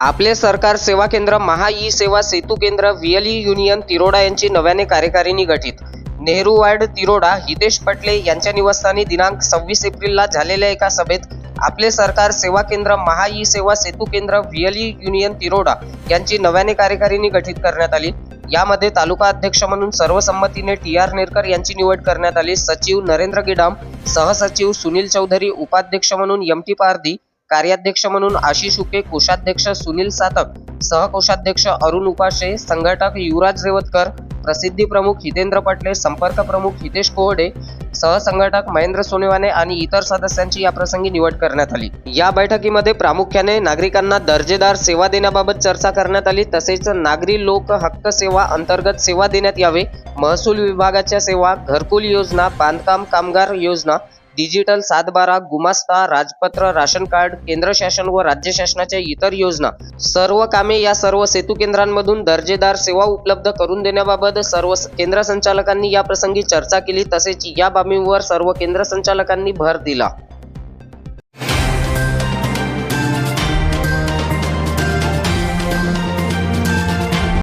आपले सरकार सेवा केंद्र महा ई सेवा सेतू केंद्र व्हीएलई युनियन तिरोडा यांची नव्याने कार्यकारिणी गठीत. नेहरू वार्ड तिरोडा हितेश पटले यांच्या निवासस्थानी दिनांक सव्वीस एप्रिलला झालेल्या एका सभेत आपले सरकार सेवा केंद्र महा ई सेवा सेतू केंद्र व्हीएलई युनियन तिरोडा यांची नव्याने कार्यकारिणी गठीत करण्यात आली. यामध्ये तालुका अध्यक्ष म्हणून सर्वसंमतीने टी आर नेरकर यांची निवड करण्यात आली. सचिव नरेंद्र गिडाम सहसचिव सुनील चौधरी उपाध्यक्ष म्हणून एम टी पारधी कार्याध्यक्ष म्हणून आशिष उके कोषाध्यक्ष सुनील सातक सहकोषाध्यक्ष अरुण उपाशे संघटक युवराज रेवतकर प्रसिद्धी प्रमुख हितेंद्र पटले संपर्क प्रमुख हितेश कोहडे सहसंघटक महेंद्र सोनेवाने आणि इतर सदस्यांची या प्रसंगी निवड करण्यात आली. या बैठकीमध्ये प्रामुख्याने नागरिकांना दर्जेदार सेवा देण्याबाबत चर्चा करण्यात आली. तसेच नागरी लोक हक्क सेवा अंतर्गत सेवा देण्यात यावे. महसूल विभागाच्या सेवा घरकुल योजना बांधकाम कामगार योजना डिजिटल सातबारा गुमास्ता राजपत्र राशन कार्ड केंद्र शासन व राज्य शासनाच्या इतर योजना. सर्व कामे या सर्व सेतू केंद्रांमधून दर्जेदार सेवा उपलब्ध करून देण्याबाबत सर्व केंद्र संचालकांनी या प्रसंगी चर्चा केली. तसेच या बाबींवर सर्व केंद्र संचालकांनी भर दिला.